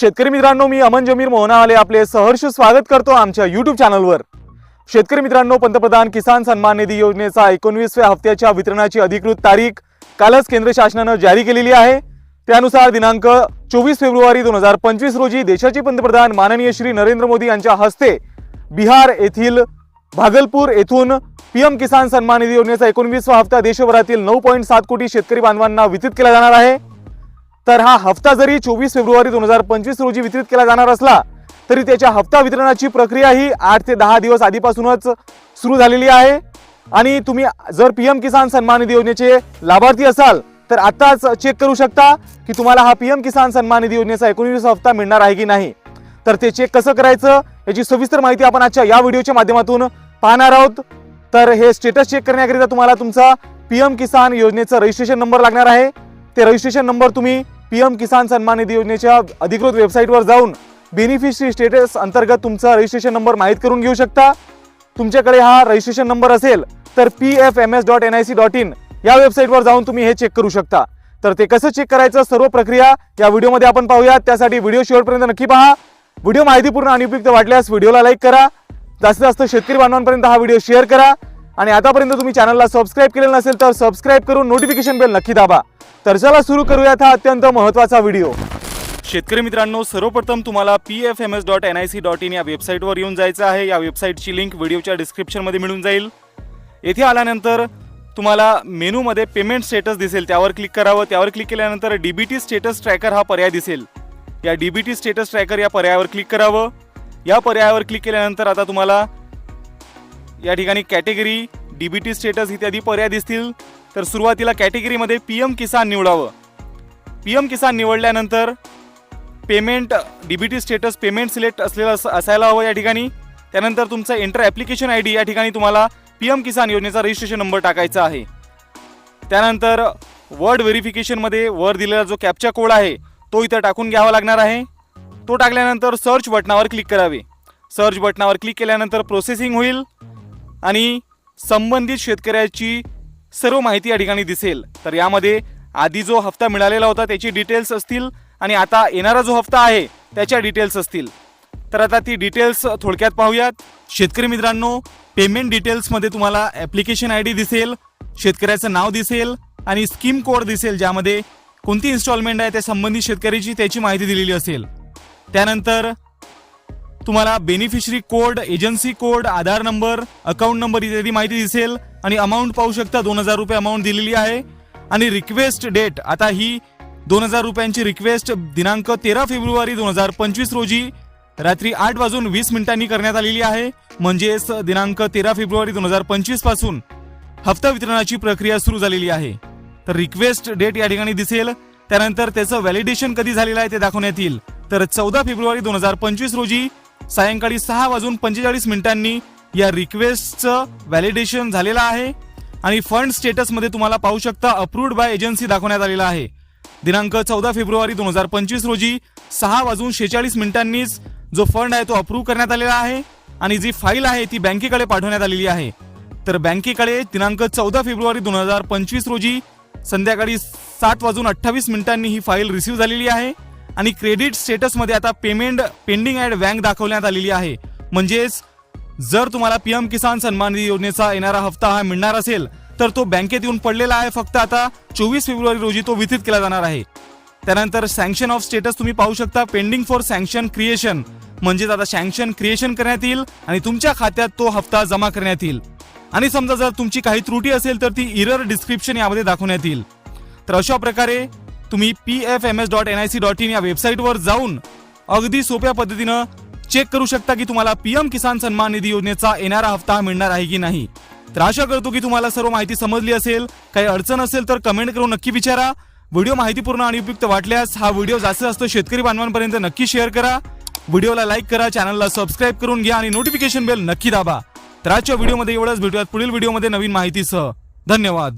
शेतकरी मित्रांनो मी अमन जमीर मोहनावाले आपले सहर्ष स्वागत करतो आमच्या युट्यूब चॅनलवर शेतकरी मित्रांनो पंतप्रधान किसान सन्मान निधी योजनेचा एकोणवीसव्या हप्त्याच्या वितरणाची अधिकृत तारीख कालच केंद्र शासनानं जारी केलेली आहे. त्यानुसार दिनांक चोवीस फेब्रुवारी दोन हजार पंचवीस रोजी देशाचे पंतप्रधान माननीय श्री नरेंद्र मोदी यांच्या हस्ते बिहार येथील भागलपूर येथून पीएम किसान सन्मान निधी योजनेचा एकोणवीसवा हप्ता देशभरातील नऊ पॉईंट सात कोटी शेतकरी बांधवांना वितरित केला जाणार आहे. तर हा हप्ता जरी चोवीस फेब्रुवारी दोन हजार पंचवीस रोजी वितरित केला जाणार असला तरी त्याच्या हप्ता वितरणाची प्रक्रिया ही आठ ते दहा दिवस आधीपासूनच सुरू झालेली आहे. आणि तुम्ही जर पी एम किसान सन्मान निधी योजनेचे लाभार्थी असाल तर आताच चेक करू शकता की तुम्हाला हा पी एम किसान सन्मान निधी योजनेचा एकोणीस हप्ता मिळणार आहे की नाही. तर ते चेक कसं करायचं याची सविस्तर माहिती आपण आजच्या या व्हिडिओच्या माध्यमातून पाहणार आहोत. तर हे स्टेटस चेक करण्याकरिता तुम्हाला तुमचा पी एम किसान योजनेचा रजिस्ट्रेशन नंबर लागणार आहे. ते रजिस्ट्रेशन नंबर तुम्ही पी एम किसान सन्मान निधी योजनेच्या अधिकृत वेबसाईटवर जाऊन बेनिफिशरी स्टेटस अंतर्गत तुमचा रजिस्ट्रेशन नंबर माहीत करून घेऊ शकता. तुमच्याकडे हा रजिस्ट्रेशन नंबर असेल तर P F M S dot N I C dot in या वेबसाईटवर जाऊन तुम्ही हे चेक करू शकता. तर ते कसं चेक करायचं सर्व प्रक्रिया या व्हिडिओमध्ये आपण पाहूयात. त्यासाठी व्हिडिओ शेवटपर्यंत नक्की पहा. व्हिडिओ माहितीपूर्ण आणि उपयुक्त वाटल्यास व्हिडिओला लाईक करा. जास्तीत जास्त शेतकरी बांधवांपर्यंत हा व्हिडिओ शेअर करा. आणि आतापर्यंत तुम्ही चॅनलला सबस्क्राईब केलेलं नसेल तर सबस्क्राईब करून नोटिफिकेशन बेल नक्की दाबा. तर चला सुरू करूयात हा अत्यंत महत्त्वाचा व्हिडिओ शेतकरी मित्रांनो सर्वप्रथम तुम्हाला P F M S dot N I C dot in या वेबसाईटवर येऊन जायचं आहे. या वेबसाईटची लिंक व्हिडिओच्या डिस्क्रिप्शनमध्ये मिळून जाईल. येथे आल्यानंतर तुम्हाला मेनूमध्ये पेमेंट स्टेटस दिसेल. त्यावर क्लिक करावं. त्यावर क्लिक केल्यानंतर D B T status tracker हा पर्याय दिसेल. या D B T status tracker या पर्यायावर क्लिक करावं. या पर्यायावर क्लिक केल्यानंतर आता तुम्हाला या ठिकाणी category D B T status इत्यादी पर्याय दिसतील. तर सुरुवातीला कॅटेगरीमध्ये पी एम किसान निवडावं. पी एम किसान निवडल्यानंतर payment D B T status payment select असलेलं अस- असायला हवं या ठिकाणी. त्यानंतर तुमचा एंटर ॲप्लिकेशन आय डी या ठिकाणी तुम्हाला पी एम किसान योजनेचा रजिस्ट्रेशन नंबर टाकायचा आहे. त्यानंतर वर्ड व्हेरिफिकेशनमध्ये वर दिलेला जो कॅपचा कोड आहे तो इथं टाकून घ्यावा लागणार आहे. तो टाकल्यानंतर सर्च बटनावर क्लिक करावे. सर्च बटनावर क्लिक केल्यानंतर प्रोसेसिंग होईल. आणि संबंधित शेतकऱ्याची सर्व माहिती या ठिकाणी दिसेल. तर यामध्ये आधी जो हप्ता मिळालेला होता त्याची डिटेल्स असतील आणि आता येणारा जो हप्ता आहे त्याच्या डिटेल्स असतील. तर आता ती डिटेल्स थोडक्यात पाहूयात. शेतकरी मित्रांनो पेमेंट डिटेल्समध्ये तुम्हाला ॲप्लिकेशन आय डी दिसेल शेतकऱ्याचं नाव दिसेल आणि स्कीम कोड दिसेल ज्यामध्ये कोणती इन्स्टॉलमेंट आहे त्या संबंधित शेतकऱ्याची त्याची माहिती दिलेली असेल. त्यानंतर तुम्हाला beneficiary code agency code Aadhaar number account number इत्यादी माहिती दिसेल. आणि अमाऊंट पाहू शकता दोन हजार रुपये अमाऊंट दिलेली आहे. आणि रिक्वेस्ट डेट आता ही दोन हजार रुपयांची रिक्वेस्ट दिनांक तेरा फेब्रुवारी दोन हजार पंचवीस रोजी रात्री आठ वाजून वीस मिनिटांनी करण्यात आलेली आहे. म्हणजेच दिनांक तेरा फेब्रुवारी दोन हजार पंचवीसपासून हप्ता वितरणाची प्रक्रिया सुरू झालेली आहे. तर रिक्वेस्ट डेट या ठिकाणी दिसेल. त्यानंतर त्याचं व्हॅलिडेशन कधी झालेलं आहे ते दाखवण्यात येईल. तर चौदा फेब्रुवारी दोन हजार पंचवीस रोजी सायंकाळी सहा वाजून पंचेचाळीस मिनिटांनी या रिक्वेस्टचं व्हॅलिडेशन झालेलं आहे. आणि फंड स्टेटसमध्ये तुम्हाला पाहू शकता अप्रूव्ड बाय एजन्सी दाखवण्यात आलेला आहे. दिनांक चौदा फेब्रुवारी दोन हजार पंचवीस रोजी सहा वाजून शेहेचाळीस मिनिटांनीच जो फंड आहे तो अप्रूव्ह करण्यात आलेला आहे आणि जी फाईल आहे ती बँकेकडे पाठवण्यात आलेली आहे. तर बँकेकडे दिनांक चौदा फेब्रुवारी दोन हजार पंचवीस रोजी संध्याकाळी सात वाजून अठ्ठावीस मिनिटांनी ही फाईल रिसीव्ह झालेली आहे. आणि क्रेडिट स्टेटसमध्ये आता पेमेंट पेंडिंग ॲड बँक दाखवण्यात आलेली आहे. म्हणजेच जर तुम्हाला पी एम किसान सन्मान निधी योजनेचा येणारा हप्ता हा मिळणार असेल तर तो बँकेत येऊन पडलेला आहे. फक्त आता चोवीस फेब्रुवारी रोजी तो वितरित केला जाणार आहे. त्यानंतर सँक्शन ऑफ स्टेटस तुम्ही पाहू शकता. पेंडिंग फॉर सँक्शन क्रिएशन म्हणजेच आता सँक्शन क्रिएशन करण्यात येईल आणि तुमच्या खात्यात तो हप्ता जमा करण्यात येईल. आणि समजा जर तुमची काही त्रुटी असेल तर ती इरर डिस्क्रिप्शन यामध्ये दाखवण्यात येईल. तर अशा प्रकारे तुम्ही P F M S dot N I C dot in या वेबसाईटवर जाऊन अगदी सोप्या पद्धतीनं चेक करू शकता की तुम्हाला पी एम किसान सन्मान निधी योजनेचा येणारा हप्ता हा मिळणार आहे की नाही. तर आशा करतो की तुम्हाला सर्व माहिती समजली असेल. काही अडचण असेल तर कमेंट करून नक्की विचारा. व्हिडिओ माहितीपूर्ण आणि उपयुक्त वाटल्यास हा व्हिडिओ जास्तीत जास्त शेतकरी बांधवांपर्यंत नक्की शेअर करा. व्हिडिओला लाईक करा चॅनलला सबस्क्राईब करून घ्या आणि नोटिफिकेशन बेल नक्की दाबा. तर आजच्या व्हिडिओमध्ये एवढंच. भेटूयात पुढील व्हिडिओमध्ये नवीन माहितीसह. धन्यवाद.